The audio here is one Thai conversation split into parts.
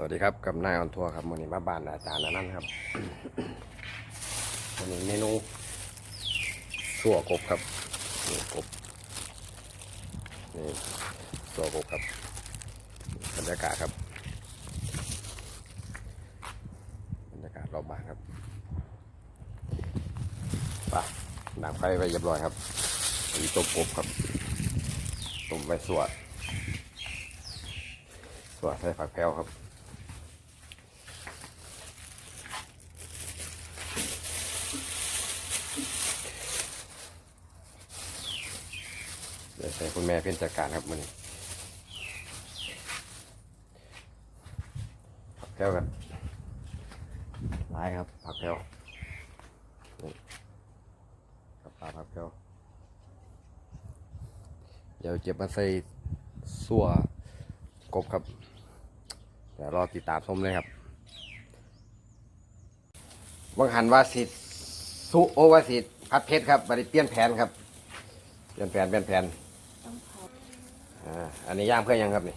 สวัสดีครับกับนายออนทัวร์ครับวันนี้มาบ้านอาจารย์อนั่นครับวันนี้เมนูสัวกบครับนี่กบนี่สัวกบครับบรรยากาศครับบรรยากาศรอบบ้านครับไปน้ำไฟไปเรียบร้อยครับนี่ต้มกบครับต้มไว้สัวสัวใส่ผักแพรวครับ เดี๋ยว ใส่คุณแม่เป็นจัดการครับมันผักแก้วกันร้ายครับผักแก้วนี่กับปลาผักแก้วเดี๋ยวเก็บมาใส่สัวกบครับเดี๋ยวรอติดตามชมเลยครับวังหันว่าสิสุโอวาสิพัดเพชรครับบัดนี้เปลี่ยนแผนครับ เปลี่ยนแผนเปลี่ยนแผนต้องเผา อ่าอันนี้ย่างเพื่อยังครับนี่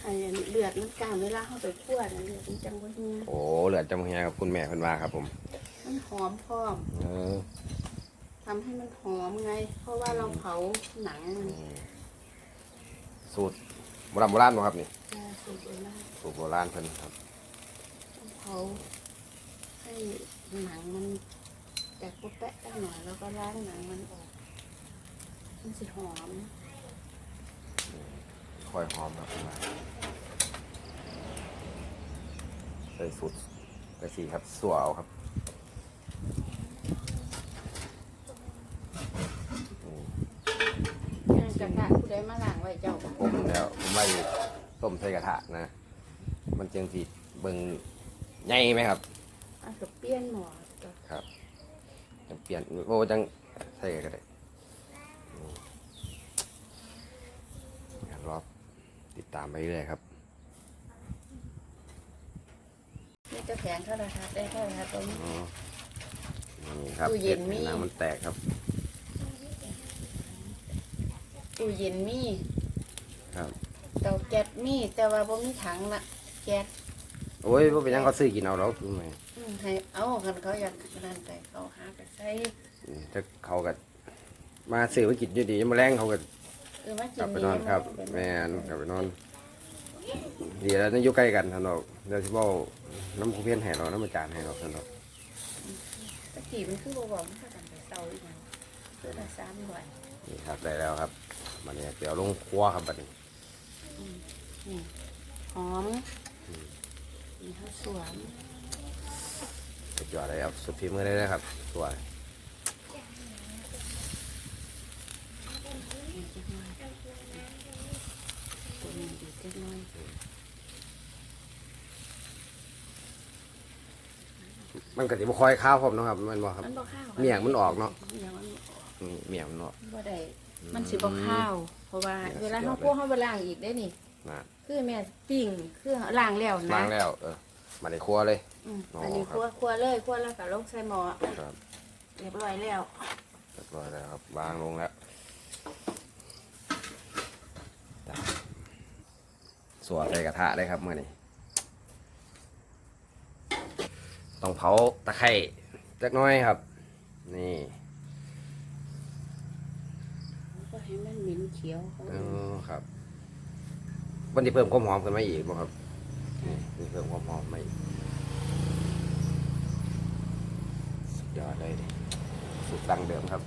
ให้เลือดมันกลางเวลาเข้าไปคั่วนะเลือดมันจังว่าเฮียโอ้เหลือจำเฮียกับคุณแม่เพิ่นว่าครับผมมันหอมพร้อมเออทำให้มันหอมไง เพราะว่าเราเผาหนังมันสูตรโบราณโบราณบ่ครับนี่ยาสูบนะสูตรโบราณเพิ่นครับต้องเผาให้หนังมันแตกปุ๊บแปะได้หน่อยแล้วก็ล้างหนังมันออก มันสิหอม ค่อยหอมครับคุณแม่ใส่สูตรกระสีครับสัวเอาครับอืมงานกระทะผู้ใดมาล้างไว้เจ้าผมแล้วผมไม่ต้มใส่กระทะนะ มันจึงสิเบิ่งใหญ่ไหมครับเอากับเปี้ยนหมอก็ครับจังเปลี่ยนโอ้จังใส่ก็ได้อืมเดี๋ยวรอบ ติดตามไปเรื่อยครับนี่จะแผงเท่าไหร่คะได้เท่าไหร่คะตรงนี้ อ๋อนี่ครับตู้เย็นมีน้ำมันแตกครับตู้เย็นมีครับเตาแก๊สมีแต่ว่าบ่มีถังละแก๊สโอ้ยว่าเป็นหยังเขาซื้อกินเอาแล้วคือไงอืมให้เอาคันเขาอยากนั่นไปเขาหาไปใส่อืมถ้าเขาก็มาซื้อไปกินอยู่ดีมาแรงเขาก็ เออมากิกลันบไปนอนครับ แม่นกลับไปนอนดีแล้วนั่นอยู่ใกล้กันท่านบอกเดี๋ยวสิบอกน้ำคูเพียนให้เราน้ำมันจานให้เราท่านบอกตะกี้มันคือบ่บอกมันพากันไปเตาอีกหยังคือละสามวันนี่ครับได้แล้วครับมันนี้เดี๋ยวลงครัวครับบัดนี้นี่หอมนี่ข้าวสวน สุดยอดเลยครับสุดฝีมือเลยนะครับสว ยนี่จักหน่อยตัวนี้ดีจักหน่อยมันก็สิบ่ค่อยข้าวผมเนาะครับแมันบ่ครับ มันบ่ข้าวเมี่ยงมันออกเนาะเมี่ยงมันออกอืมเมี่ยงมันออก บ่ได้มันสิบ่ข้าว เพราะว่าอืม เวลาสุดยอเฮาดเลยพวกเฮาไปล้างอีกได้นี่ นะคือแม่ปิ้งคือล้างแล้วนะล้างแล้ว เออมาในครัวเลย อืมอ๋ออั อันนี้ครับคั่วคั่วเลยคั่วแล้วก็ลงใส่หม้อครับเรียบร้อยแล้วเรียบร้อยแล้วครับวางลงแล้วจ้ะ สัวใส่กระทะเลยครับมื่อนี้ต้องเผาตะไคร้จักหน้อยครับ นี่ก็ให้มันเหม็นเขียวเขาเออครับวันนี้เพิ่มความหอมขึ้นมาอีกบ่ครับนี่นี่เพิ่มความหอมมาอีกสุดยอดเลยสูตรดังเดิมครับ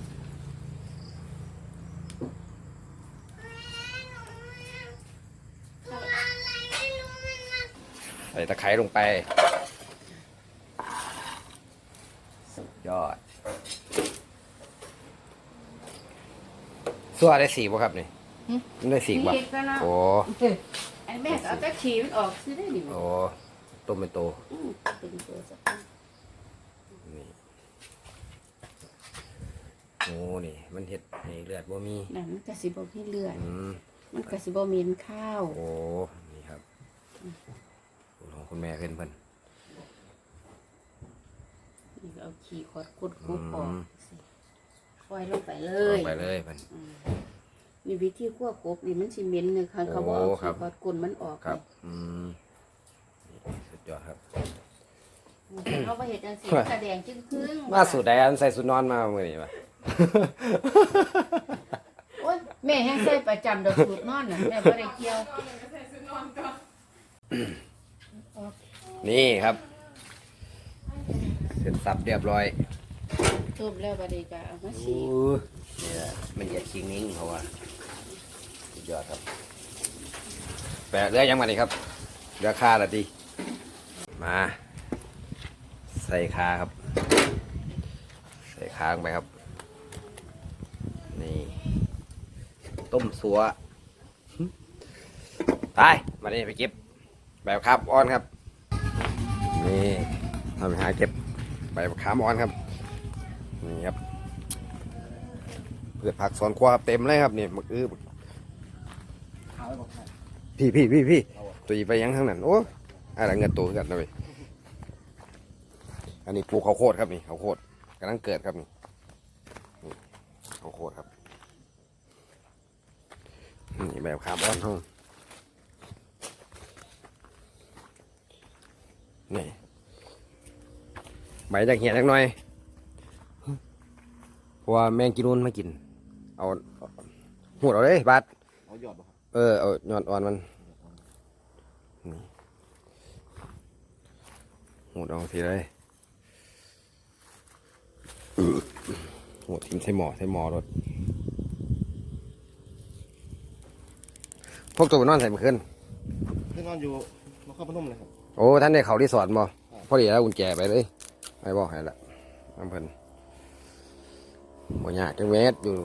ส่ตะไคร้ลงไป สุดยอดสัวได้สีบ่ครับนี่มันได้สีบ่เห็ดแล้วเนาะโอ้ไอ้แม่ก็เอาแต่ขีมันออกซื้อได้ดิโอ้ต้มเป็นโตอืมเป็นตัวสักนี่โอ้นี่ มันเห็ดให้เลือดบ่มีนั่นมันก็สิบ่มีเลือดอืมมันก็สิบ่เหม็นข้าว โอ้นี่ครับ สูตรของคุณแม่เพิ่นเพิ่นนี่ก็เอาขี้ขอดกุดกุบออกอืมสิคอยลงไปเลลยงไปเลยเพิ่น อืมนี่วิธีคั่วกบนี่มันสิเหม็นเนี่ยค่ะเขาบอกเอาโอ้ครัขี้บขอดกุนมันออกครับเลยอืมยอดครับเขาไปเห็ดจังสีกระแดงจึ้งครึ่งมาสูดแดนใส่สุดนอนมาเมื่อนี้ปะโอ้ยแม่แห้งใส่ประจำเดอกสูตรนอนน่ะแม่บ่ได้เกี่ยว นี่ครับ เสร็จสับเรียบร้อยทุบแล้วบัดนี้ก็เอามาสีนี่แหละมันจะคิงนิ่งเพราะว่าสุดยอดครับแปะเรือยังมาดิครับเรือคาละดีมา ใส่คาครับ ใส่คาลงไปครับ นี่ ต้มสัวตายมาดิไปเก็บแบบครับอ้อนครับ นี่ทำหาเก็บใบขามอ่อนครับ นี่ครับเพื่อผักสอนครัวครับเต็มเลยครับนี่มักอื้อพี่พี่พี่พี่ตัวไปยังทั้งนั้นโอ้อะไรเงินตัวกันนะเว้ยอันนี้ปลูกข้าวโพดครับนี่ข้าวโพดกำลังเกิดครับนี่ข้าวโพดครับนี่แบบขามอ่อนห้อง นี่ใบจากเหี่ยจักหน่อยเพราะว่าแมงกินนูนมากิน เอาหัวเอาเลยบาดเอาหยอดบ่ครับเออเอายอดอ่อนมันนี่หัวเอาทีเลยหัวทิ้งใส่หมอใส่หมอรถพวกตัวมันนอนใส่เมื่อคืนเพื่อนนอนอยู่นครพนมเลยครับโอ้ท่านได้เขาที่สอนบ่พอดีแล้วกุญแจไปเลยไม่บอกให้ละน้ำเพิ่นบ่ยากจังเวทอยู่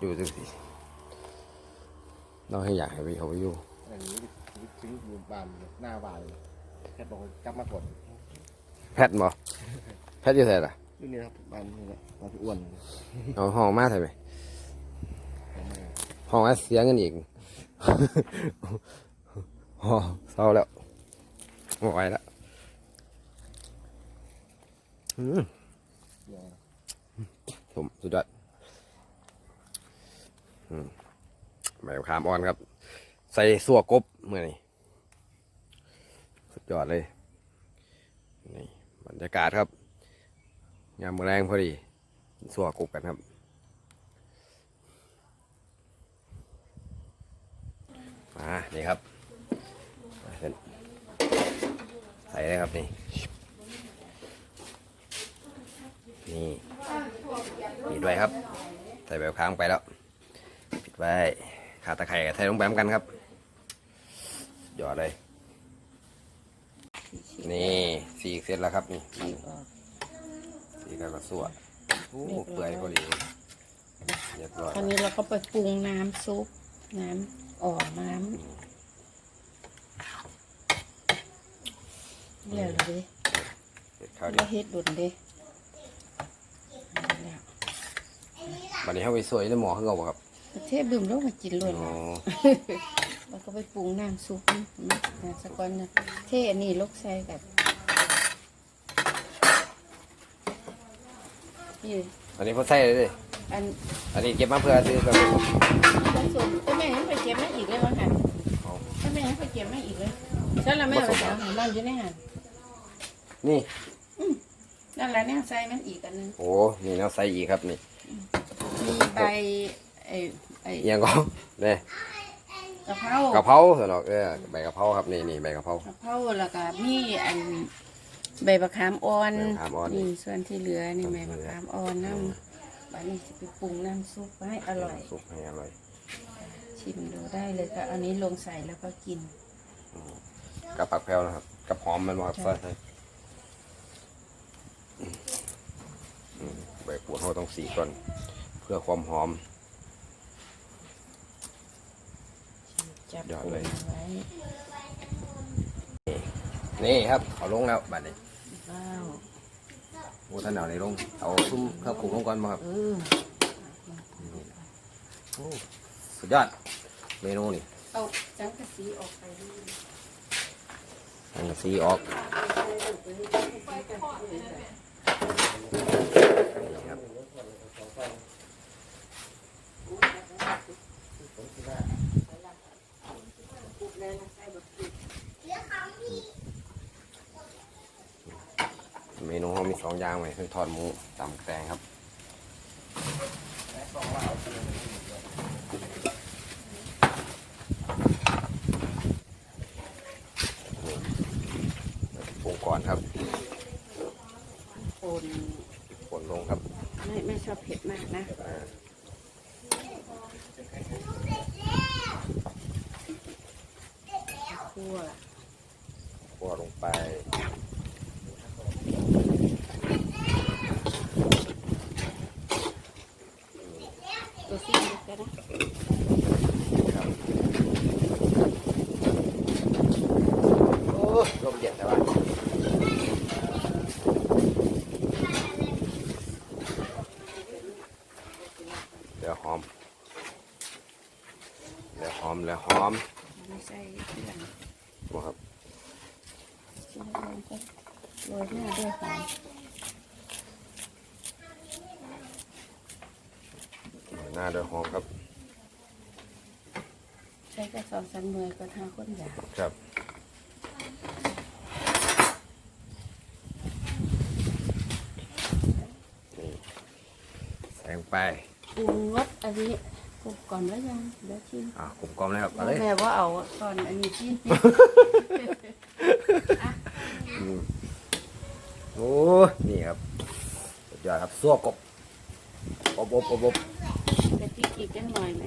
อยู่จังสิเราให้อยากให้ไปเขาไปอยู่อันนี้ทิ้งอยู่บ้านหน้าบ้านเลยแค่บอกว่ากลับมาก่อนแพทย์บ่แพทย์อยู่ไสล่ะอยู่นี่ครับบ้านนี่แหละบ้านพี่อ้วนเอาห้องมาใช่ไหมเอามาห้องมาเสียเงินอีกโอ้เศร้าแล้วไม่ไหวแล้วอืมเดี๋ยวผมสุดยอดอืมใบมะขามอ่อนครับ ใส่สัวกบเมื่อนี้สุดยอดเลยนี่บรรยากาศครับยามมื้อแรงพอดีกินสัวกบกันครับมานี่ครับมาเส้น ใส่เลยครับนี่ นี่ปิดไว้ครับ ใส่แบบค้างไปแล้ว ปิดไว้ขาตะไคร่กับไทลงไปเหมือนกันครับ หยอดเลย นี่สีเสร็จแล้วครับนี่สีก็กระสวดโอ้เปื่อยพอดีเรียบร้อยคราวนี้เราก็ไปปรุงน้ำซุป น้ำอ่อนน้ำ เดี๋ยวเลยเสร็จข้าวเราเดียวเฮ็ดดุนเด้แล้ววันนี้เขาไปสวยในหมอข้างนอกบ่ครับประเทศบึมลงมากินล้วนอ๋อแล้วก็ไปปรุงน้ำซุปนะนะสกอนนะเทอันนี้ลกใส่กับนี่อันนี้เขาใส่เลยดิอันอันนี้เก็บมาเพื่อซื้อแบบผสมแต่แม่ยังไปเก็บมาอีกเลยมั้งค่ะเอาถ้าแม่ยังไปเก็บมาอีกเลยใช่แล้วแม่ไปเอาของบ้านอยู่ในหัน นี่ นั่นแหละเนี่ยใส่มันอีกอันนึงโอ้นี่เราใส่อีกครับนี่มีใบไอ้ไอ้เอียงก็เนี่ยกะเพรากะเพราสนอกเออใบกะเพราครับนี่นี่ใบกะเพรากะเพราแล้วก็มีอันใบมะขามอ่อนใบมะขามอ่อน นี่ส่วนที่เหลือนี่ส่วนใบที่มะเหลือขามอ่อนน้ำใบนี้จะไปปรุงน้ำซุปไว้ให้อร่อย สุกให้อร่อยชิมดูได้เลยก็เอานี้ลงใส่แล้วก็กิน กับผักแพรวนะครับ กับหอมมันบ่ครับใช่ใส่ใส่อืมใบ ขวดเขาต้องสีก่อน เพื่อความหอมจับยอดปรุงเลยไว้นี่ครับเอาลงแล้วบัดนี้ว้าวโอ้ท่านเอาในลงเอาซุ้มเครื่องปรุงลงก่อนมาครับเออโอ้สุดยอดเมนูนี่เอาจังกะสีออกไปด้วยอันสีออก เมนูเขามีสองอย่างไลยคือทอดหมูตำแตงครับ ชอบเผ็ดมากนะ อ่า คั่ว คั่วลงไป ตัวซีอิ๊วก็ได้ ครับโอ้ลมเย็นแต่ว่า เดี๋ยวหอมเดี๋ยวหอมเดี๋ยวหอมไม่ใส่ทีหลังบ่ครับชิมลงก็โรยหน้าด้วยหอมหน้าเดี๋ยวหอมครับ ใช้กระสอบสันมือก็ทาคนอยากครับนี่ใส่ลงไป ปรุงร สอันนี้ปรุงก่อนแล้วยังเดี๋ยวชิมอะกลมกลอมเลยครับเอาเลยแม่ว่าเอาก่อนอันนี้ชิมอืมโอ้นี่ครับสุดยอดครับซั่วกบอบอบอบอบกะทิอีกจังหน่อยไหม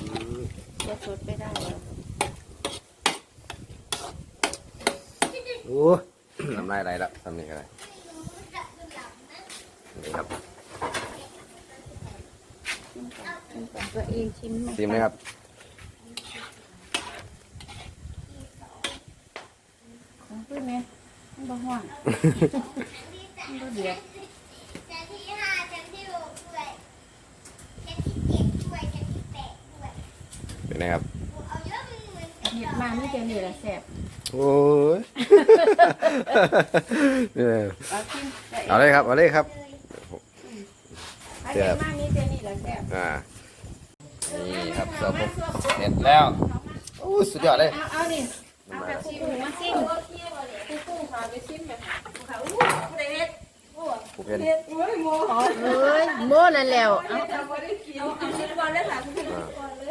อืมจะสดไม่ได้แล้วโอ้น้ำลายไหลละทำนี่ก็ได้นี่ครับ ชิม ก่อนชิมก่อนตัวเองชิมไหซิมเลยครับของเพื่อนไหมมันบ่ห่วงมันบ่เดือดชั้นที่ห้าชั้นที่หกด้วยชั้นที่เจ็ดด้วยชั้นที่แปดด้วยเป็นไงครับเอาเยอะมันเหมือนเห็ดมาไม่เจอนี่แหละแซ่บโอ้ยเออเอาชิมเอาเลยครับ เอาเลยครับถ้าเห็ดมานี่เจอนี่แหละแซ่บอ่า นี่ครับเสิร์ฟผมเสร็จแล้วโอ้สุดยอดเลยเอาเอานี่เอาแบบชิมมาชิมผู้เป็นอ๋อเอ้ยโม่นั่นแล้วเอา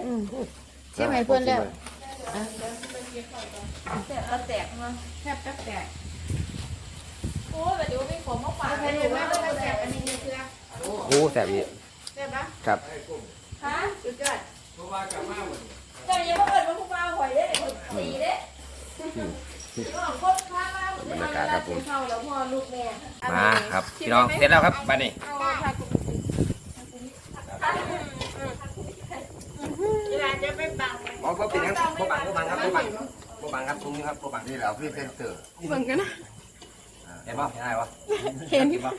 อืมชิมให้เพื่อนแล้วแซ่บก็แตกมาแซ่บก็แตกโอ้ยแบบดูไม่ผมมากกว่าเอาไปเลยว่ามันแซ่บอันนี้นี่คือโอ้แสบอีกแซ่บปะครับ ฮะสุดยอดแต่ยังไม่เปิดมาพวกเราหอยได้เด็กคนสีเด้ก็คนข้างล่างบรรยากาศครับผม เข้าแล้วพอลูกแม่มาครับพี่น้องเสร็จแล้วครับบ้านนี้เอาทากุเวลาจะไม่บังบอกว่าเป็นยังบ่บังบ่บังครับบ่บังบ่บังครับตรงนี้ครับบ่บังนี่แหละพี่เป็นเตอร์เหมือนกันนะเห็นป่ะเห็นอะไรวะเห็นเห็นป่ะ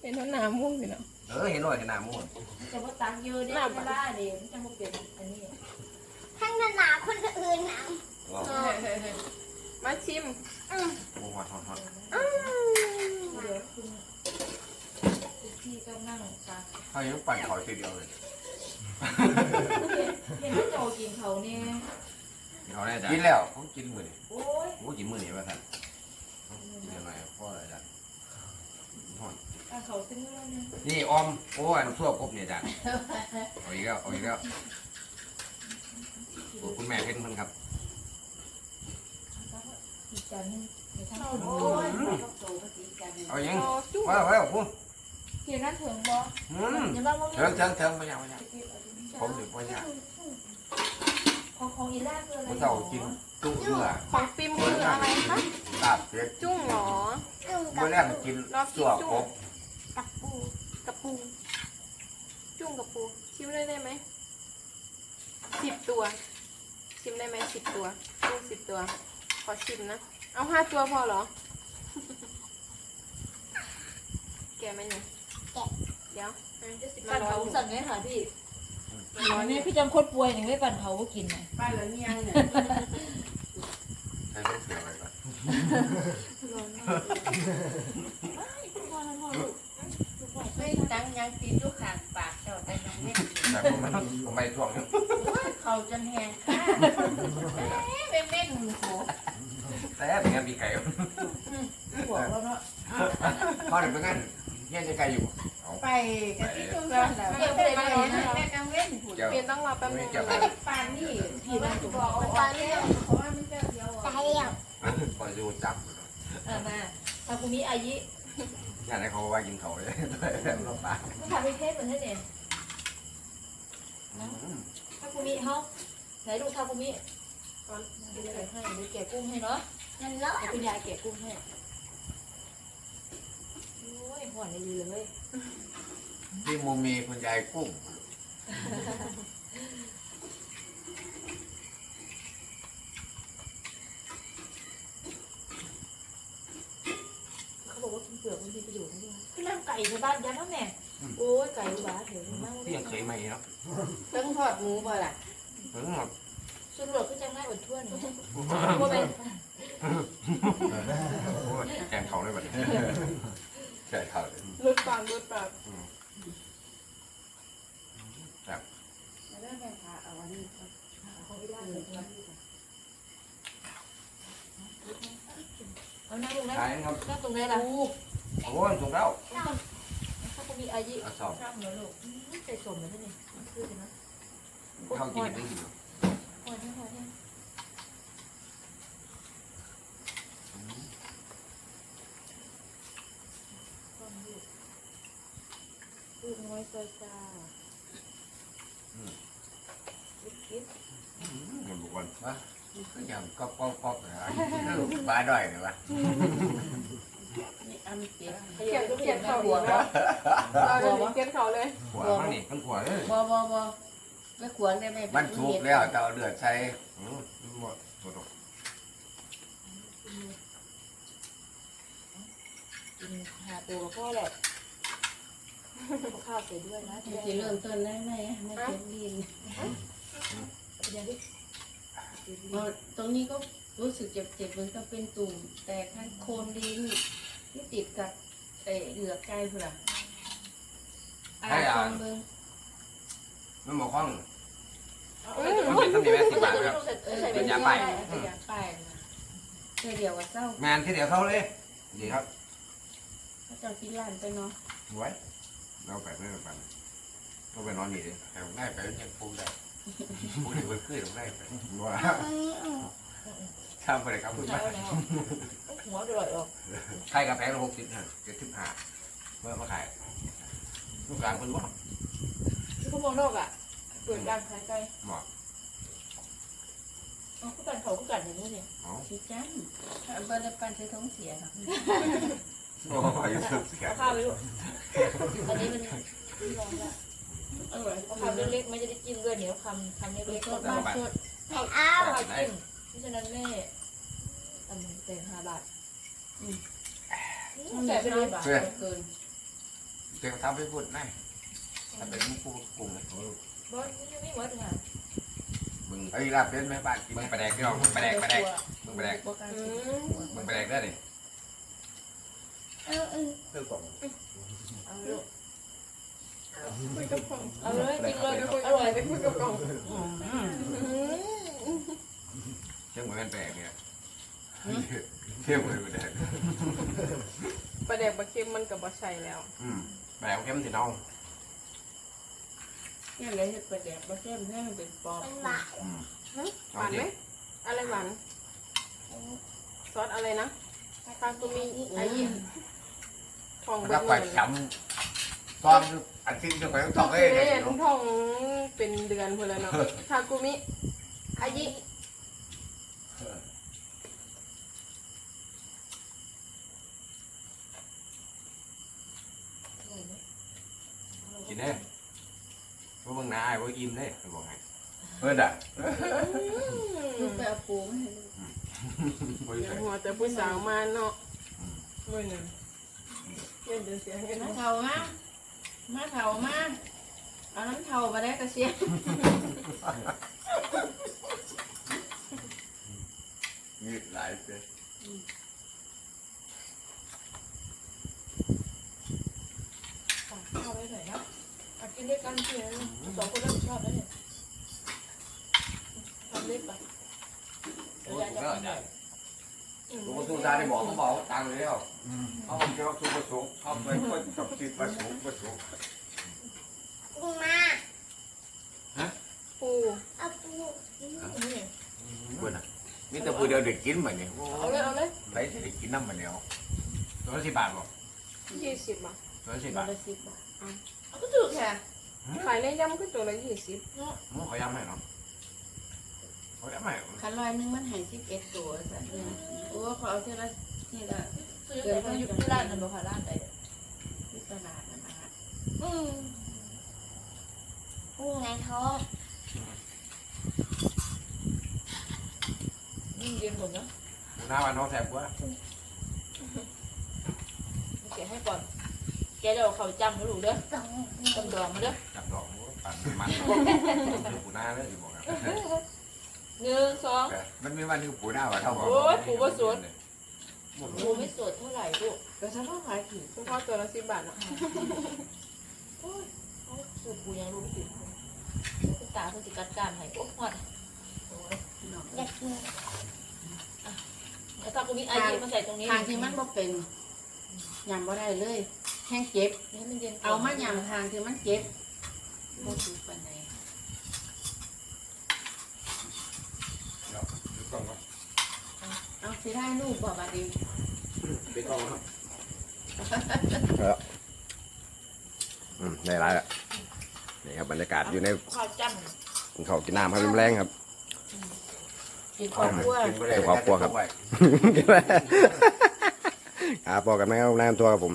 เป็นท้องน้ำมุ่งอยู่เนาะ เออเห็นหน่อยเห็นหน้ามุ่งจะว่าตังเยอะได้เวลาเดี๋ยวจะมาเป็นอันนี้ทั้งนานาคนอื่นนะว้าวมาชิมโอ้ฮอตฮอตฮอตเดี๋ยวคุณพี่ก็นั่งฟังเขายังปั่นเขาทีเดียวเลยเห็นว่าโจกินเขาเนี่ยเขาแน่ใจกินแล้วเขากินมือนี่โอ้ยโอ้กินมือนี่ว่าท่านกินยังไงพ่ออะไรจ้ะฮอ ตเขาซึ่งว่าเนี่ยนี่ออมโอ้อันทั่วกบเนี่ยจ้ะเอาอีกแล้วเอาอีกแล้วโอ้คุณแม่เพ่นเพิ่นครับอีกจานนึงเดี๋ยวทำโอ้โอ้ยยก็โตก็ตีกันเอายังจุ๊บว่าแล้วว่าแล้วพูดเขียนนั่นถึงบ่อืมอย่าบ้าว่าเถิงเถิงเถิงไปยังไปยังผมถึงไปยังของของอีแรกคืออะไรผมเจ้ากินตุ้งเรือของปิมคืออะไรคะลาบเป็ดจุ้งเหรอจุ่มกัเมื่บอแรกกินสั่วกบกับปูกับ ปูจุ้งกับปู ชิมเลยได้ไหมสิบตัว ชิมได้ไหมสิบตัวจุ้งสิบตัว ขอชิมนะ เอาห้าตัวพอเหรอ แกะไหมเนี่ยเดี๋ยวมาปั่นรอเผาดูสั่งไงค่ะพี่อ๋อเนี่ยพี่จำโคตรป่วยอย่างไม่ปั่นเผาก็กินไงป้าเหลือเมียงเนี่ยให้เป็นเสืออะไรก่อน ไม่ตั้งยังตีทุกขางปากเจ้าแต่ยังไม่แต่ผมไม่ผมไม่ถ่วงอยู่เขาจนแหงค่ะไม่เม่นหูแต่เป็นไงมีไก่บอกแล้วเนาะพ่อเนี่ยเป็นงั้นเนี่ยจะไก่อยู่ไปกันที่ตรงนั้นแหละไม่ได้ไปนะแม่กังเว้นผุดเปลี่ยนต้องรอแป๊บนึงปานนี่ที่บ้านบอกปานนี่เพราะว่ามันจะเดียวตายแล้วพอดูจับเออมาทาคุมิอายิอ ยากให้เขาว่ากินเขาเลยด้วยรอบปากต้องทำให้เทปเหมือนนั่นเองทาคุมิเขาไหนลูกทาคุมิก่อนเดี๋ยวให้เดี๋ยวแกะกุ้งให้เนาะนั่นแล้วเดี๋ยวคุณยายแกะกุ้งให้โอ้ยหวานดีเลยที่มูมีคุณยายกุ้ง เขาบอกว่ากินเปลือกมันมีประโยชน์นะพี่นั่งไก่ในบ้านยันนะแม่โอ้ยไก่หวานเถอะมากที่ยังเคยมาอีกเนาะเพิ่งทอดหมูบ่ล่ะถึงแบบสุดหลดก็จะง่ายอดทั่วเนี่ยว่าเป็นแกงเขาเลยแบบแกงเขาเลยรุดปากรุดปากแล้วแม่พาเอาอันนี้ครับเขาไม่ได้เลยเอานั่งลงได้ขายครับนั่งตรงไหนล่ะ โอ้ยถูกแล้วถ้าก็มีอายุเอาสอบข้ามเหนือลูกใส่สมเลยนี่คือกันนะเข้ากินไม่ดีพอเนี่ยพอเนี่ยลูกน้อยซอยซาคิดมันบอกว่าว่าก็ยังก็ป๊อกป๊อกนะบ้าด้อยเลยวะนี่ อันเปียกเขียนเขียนเข่าหัวแล้วเราจะมีเขียนเข่าเลยขวามันนี่มันขวาเลยบอบอบอไม่ขวางได้ไหมมันถูกแล้วแต่เอาเลือดใส่หมดสุดกินหาตัวพ่อแหละข้าวเสร็จด้วยนะมันจะเริ่มต้นได้ไหมไม่เจ็บดินเดี๋ยวดิพอตรงนี้ก็รู้สึกเจ็บเจ็บๆเหมือนกับเป็นตุ่มแตกทั้งโคนดิน ที่ติดกับเออเหลือกไก่พุ่นล่ะอาลองเบิ่งมันบอกข้องเอ้ยมันเป็นทำดีแม่สิบบาทครับใส่เป็นยาป้ายเป็นยาป้ายแค่เดียวกับเศร้างานที่เดียวเขาเลย ดีครับถ้าเจ้ากินร้านไปเนาะไว้เราไปไม่ไปเราไปนอนนี่เลยได้ไปยังปูได้ปูได้เพิ่ขึ้นได้ไปว่าข้ามไปเลยครับคุณเช้าป้าแล้วหัวดอยออกใครกับแพงหกสิบห้าเจ็ดสิบห้าเมื่อมาขายลูกกลางคนว่าที่เขามองโลกอะ เปิดร้านขายไก่หมออ๋อผู้กันเขาผู้กันอย่างนี้เนี่ยอ๋อชิจันอันเบอร์ได้ปันใช้ท้องเสียค่ะโอ้ยสุดเสียเอาข้าวไปลูกอันนี้มันลองละอร่อยเอาคำเล็กๆไม่จะได้จิ้มด้วยเหนียวคำคำเล็กๆสดมากสดไม่เอาข้าวจิ้มเพราะฉะนั้นแม่ ตำแต่ห้าบาทแต่เป็นห้าบาทเกินเดี๋ยวทำไปพูดได้ถ้าเป็นมุกกุ้งเลยบอสนี่ไม่หมดค่ะมึงไอ้ลาบเป็นไหมบ้านมึงไปแดกพี่น้องมึงไปแดกไปแดกมึงไปแดกบอกกันอืมมึงไปแดกได้ดิเออเออเพื่อกล่องเอาลูกคุยกับกล่องเอาเลยกินเลยคุยอกับร่อยไปคุยกับกล่องเชื่อเหมือนแปลกเนี่ย เชื่อเหมือนแปลกประเด็กบะเค็มมันกับบะชัยแล้วอืมแปลกเข้มสิน้องเนี่ยเลยเห็ดประแดกประแก้มให้มันเป็นปอบมันหวานอืมหวานไหมอะไรหวานซอสอะไรนะคาคุมิอายิทองเบิแล้วร์ไปเงินจำตอนอาทิตย์จะไปต้องเลยเอ๊ะเนาะทองเป็นเดือนเพื่อนแล้วเนาะคาคุมิอายิ กินได้ พวกมึงนายพวกอิ่มได้บอกให้เพื่อนอะลูกไปเอาปูมาให้ลูกบริเดี๋ยษัวทหัวแต่ผู้สาวมาเนาะมื่อหนึ่งเย็นเดือดเสียงกันมานะเผามามาเผามาเอาน้ำเผามาได้กระเชียยืดหลายเป็น ข้าวไว้หน่อยนะเอา กินด้วยกันเพื่อนสองคนรับผิดชอบแล้วเนี่ยทำเล็กไปโอ้ยก็ได้อลูกสู้ตาได้บอกเขาบอกเขาตังค์แล้วเขาบอกเขาสู้ประสงค์เขาไปก็กับจิตประสงค์ประสงค์ปูมาปูเอาปูเพื่อนอะนี่แต่ผู้เดียวเด็กกินเหมือนเนี่ยเอาเลยเอาเลยไปที่เด็กกินน้ำเหมือนเดียวตัวละสิบบาทบอกยี่สิบบาทตัวละสิบตัวบาท ละสิบบาทเอาก็ถูก แค่ขายในยำก็ตัวละยี่สิบมึงเขาย้ำให้เนาะเขาย้ำให้คันร้อยหนึงมันให้สิบเอ็ดตัวสันเนี่ยโอ้เขาเอาเท่าละนี่ละซื้อแต่ก็อยู่ที่ร้านนั่นบ่ค่ะร้านใดที่ตลาดนะคะอืมปูไงท้องยิ่งเย็นผมนะหน้าวันน้องแสบกว่าแกะให้ก่อน แกจะเอาเขาจำนะลูกเด้อสองต้มดองมาเด้อจับดอกปั่นมันปูหน้าเลยอยู่บอกครับหนึ่งสองมันมีวันนึงปูหน้าว่าเท่าบอกโอ้ปูบ่สนปูไม่สดเท่าไหร่ลูกก็ฉันก็ขายผิดเฉพาะตัวละสิบบาทนะสูตรปูปูยังรู้ไม่ถึงตาเพิ่งสิกัดการให้โอ้ยหอดอยากกินแล้วถ้าคุณมีไอายุมาใส่ตรงนี้ทางที่มันบ่เป็นยำบ่ได้เลย แห้งเจ็บให้มันเย็นเอามายำทางที่มันเจ็บโมสูปันไหนเอาสิได้ลูกบ่บาดนีไปกองครับอืมได้ร้ายละนี่ครับบรรยากาศอยู่ในข้าวจ้กินข้าวกินน้ำครับริมแรงครับกินครอบครัวครอบครัวครับ ครับบอกกันไหมครับนายตัวครับผม